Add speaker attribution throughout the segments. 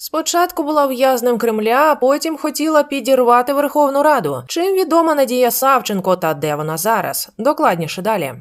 Speaker 1: Спочатку була в'язнем Кремля, а потім хотіла підірвати Верховну Раду. Чим відома Надія Савченко та де вона зараз? Докладніше далі.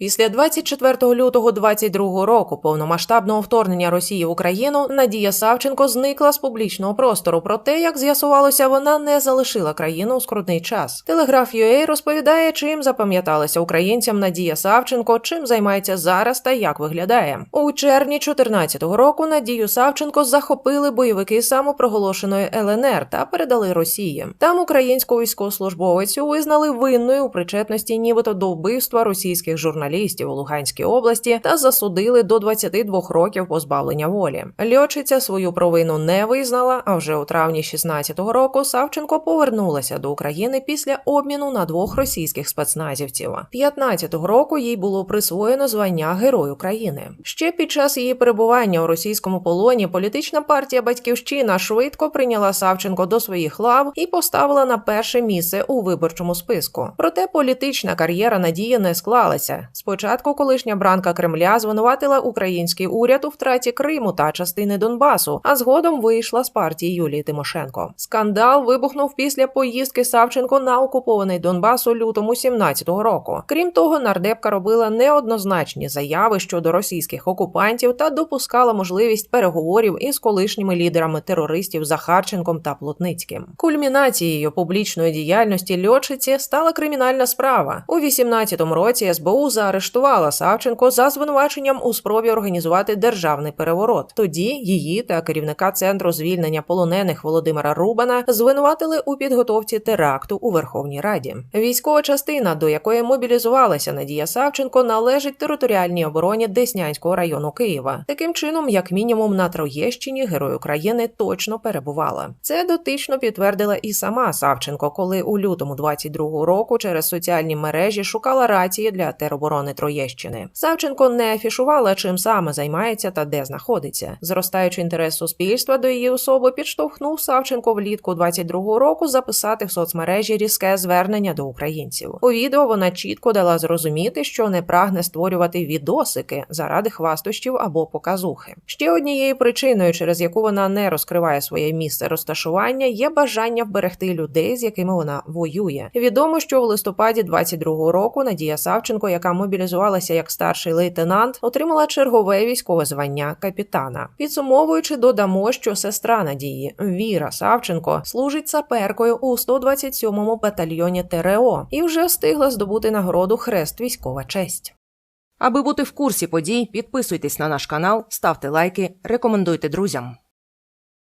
Speaker 1: Після 24 лютого 22 року повномасштабного вторгнення Росії в Україну Надія Савченко зникла з публічного простору. Проте, як з'ясувалося, вона не залишила країну у скрутний час. Телеграф UA розповідає, чим запам'яталася українцям Надія Савченко, чим займається зараз та як виглядає. У червні 2014 року Надію Савченко захопили бойовики самопроголошеної ЛНР та передали Росії. Там українську військовослужбовицю визнали винною у причетності, нібито до вбивства російських журналістів у Луганській області та засудили до 22 років позбавлення волі. Льотчиця свою провину не визнала. А вже у травні 16-го року Савченко повернулася до України після обміну на двох російських спецназівців. 15-го року їй було присвоєно звання Герой України. Ще під час її перебування у російському полоні політична партія Батьківщина швидко прийняла Савченко до своїх лав і поставила на перше місце у виборчому списку. Проте політична кар'єра Надії не склалася. Спочатку колишня бранка Кремля звинуватила український уряд у втраті Криму та частини Донбасу, а згодом вийшла з партії Юлії Тимошенко. Скандал вибухнув після поїздки Савченко на окупований Донбас у лютому 17-го року. Крім того, нардепка робила неоднозначні заяви щодо російських окупантів та допускала можливість переговорів із колишніми лідерами терористів Захарченком та Плотницьким. Кульмінацією публічної діяльності льотчиці стала кримінальна справа у 18-му році. СБУ заарештувала Савченко за звинуваченням у спробі організувати державний переворот. Тоді її та керівника центру звільнення полонених Володимира Рубана звинуватили у підготовці теракту у Верховній Раді. Військова частина, до якої мобілізувалася Надія Савченко, належить територіальній обороні Деснянського району Києва. Таким чином, як мінімум, на Троєщині герой України точно перебувала. Це дотично підтвердила і сама Савченко, коли у лютому 22-го року через соціальні мережі шукала рації для тероборони Троєщини. Савченко не афішувала, чим саме займається та де знаходиться. Зростаючи інтерес суспільства до її особи, підштовхнув Савченко влітку 22-го року записати в соцмережі різке звернення до українців. У відео вона чітко дала зрозуміти, що не прагне створювати відосики заради хвастощів або показухи. Ще однією причиною, через яку вона не розкриває своє місце розташування, є бажання вберегти людей, з якими вона воює. Відомо, що в листопаді 22-го року Надія Савченко, яка мобілізувалася як старший лейтенант, отримала чергове військове звання капітана. Підсумовуючи, додамо, що сестра Надії Віра Савченко служить саперкою у 127-му батальйоні ТРО і вже встигла здобути нагороду Хрест військова честь. Аби бути в курсі подій, підписуйтесь на наш канал, ставте лайки, рекомендуйте друзям.